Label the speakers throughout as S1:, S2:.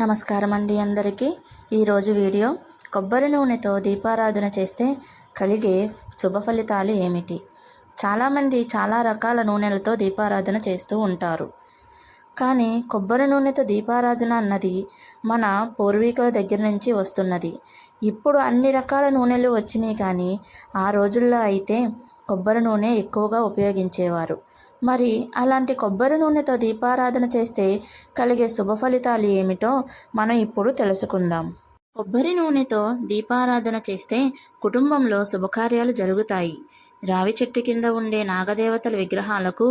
S1: నమస్కారం అండి అందరికీ. ఈరోజు వీడియో కొబ్బరి నూనెతో దీపారాధన చేస్తే కలిగే శుభ ఫలితాలు ఏమిటి? చాలామంది చాలా రకాల నూనెలతో దీపారాధన చేస్తూ ఉంటారు. కానీ కొబ్బరి నూనెతో దీపారాధన అన్నది మన పూర్వీకుల దగ్గర నుంచి వస్తున్నది. ఇప్పుడు అన్ని రకాల నూనెలు వచ్చినాయి కానీ ఆ రోజుల్లో అయితే కొబ్బరి నూనె ఎక్కువగా ఉపయోగించేవారు. మరి అలాంటి కొబ్బరి నూనెతో దీపారాధన చేస్తే కలిగే శుభ ఫలితాలు ఏమిటో మనం ఇప్పుడు తెలుసుకుందాం. కొబ్బరి నూనెతో దీపారాధన చేస్తే కుటుంబంలో శుభకార్యాలు జరుగుతాయి. రావి చెట్టు కింద ఉండే నాగదేవతల విగ్రహాలకు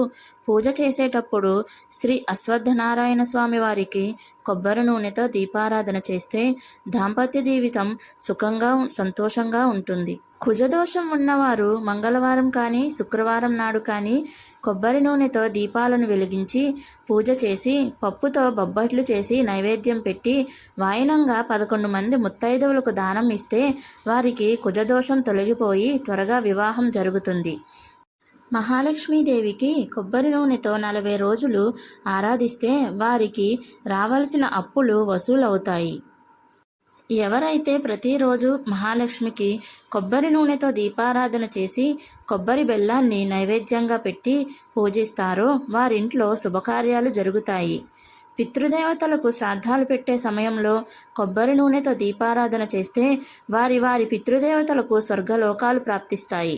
S1: పూజ చేసేటప్పుడు శ్రీ అశ్వత్థనారాయణ స్వామి వారికి కొబ్బరి నూనెతో దీపారాధన చేస్తే దాంపత్య జీవితం సుఖంగా సంతోషంగా ఉంటుంది. కుజదోషం ఉన్నవారు మంగళవారం కానీ శుక్రవారం నాడు కానీ కొబ్బరి నూనెతో దీపాలను వెలిగించి పూజ చేసి పప్పుతో బొబ్బట్లు చేసి నైవేద్యం పెట్టి వాయనంగా పదకొండు మంది ముత్తైదువులకు దానం ఇస్తే వారికి కుజదోషం తొలగిపోయి త్వరగా వివాహం జరుగుతుంది. మహాలక్ష్మీదేవికి కొబ్బరి నూనెతో నలభై రోజులు ఆరాధిస్తే వారికి రావాల్సిన అప్పులు వసూలవుతాయి. ఎవరైతే ప్రతిరోజు మహాలక్ష్మికి కొబ్బరి నూనెతో దీపారాధన చేసి కొబ్బరి బెల్లాన్ని నైవేద్యంగా పెట్టి పూజిస్తారో వారింట్లో శుభకార్యాలు జరుగుతాయి. పితృదేవతలకు శ్రాద్ధాలు పెట్టే సమయంలో కొబ్బరి నూనెతో దీపారాధన చేస్తే వారి వారి పితృదేవతలకు స్వర్గలోకాలు ప్రాప్తిస్తాయి.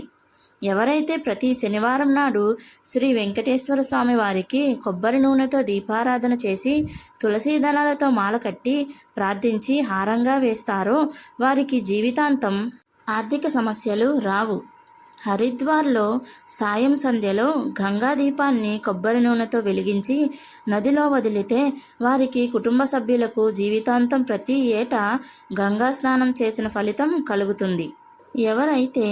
S1: ఎవరైతే ప్రతి శనివారం నాడు శ్రీ వెంకటేశ్వర స్వామి వారికి కొబ్బరి నూనెతో దీపారాధన చేసి తులసీ దళాలతో మాల కట్టి ప్రార్థించి హారంగా వేస్తారో వారికి జీవితాంతం ఆర్థిక సమస్యలు రావు. హరిద్వార్లో సాయం సంధ్యలో గంగా దీపాన్ని కొబ్బరి నూనెతో వెలిగించి నదిలో వదిలితే వారికి కుటుంబ సభ్యులకు జీవితాంతం ప్రతి ఏటా గంగా స్నానం చేసిన ఫలితం కలుగుతుంది. ఎవరైతే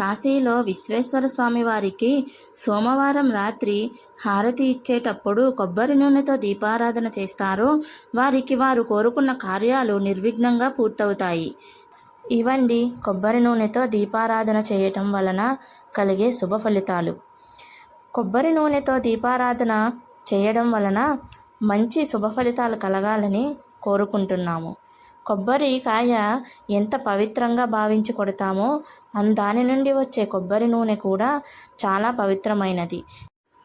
S1: కాశీలో విశ్వేశ్వర స్వామి వారికి సోమవారం రాత్రి హారతి ఇచ్చేటప్పుడు కొబ్బరి నూనెతో దీపారాధన చేస్తారో. వారికి వారు కోరుకున్న కార్యాలు నిర్విఘ్నంగా పూర్తవుతాయి. ఇవండి కొబ్బరి నూనెతో దీపారాధన చేయటం వలన కలిగే శుభ ఫలితాలు. కొబ్బరి నూనెతో దీపారాధన చేయడం వలన మంచి శుభ ఫలితాలు కలగాలని కోరుకుంటున్నాము. కొబ్బరికాయ ఎంత పవిత్రంగా భావించి కొడతామో దాని నుండి వచ్చే కొబ్బరి నూనె కూడా చాలా పవిత్రమైనది.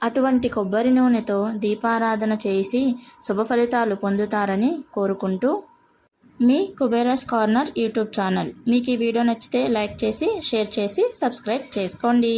S1: అటువంటి కొబ్బరి నూనెతో దీపారాధన చేసి శుభ ఫలితాలు పొందుతారని కోరుకుంటూ మీ కుబేరాస్ కార్నర్ యూట్యూబ్ ఛానల్. మీకు ఈ వీడియో నచ్చితే లైక్ చేసి షేర్ చేసి సబ్స్క్రైబ్ చేసుకోండి.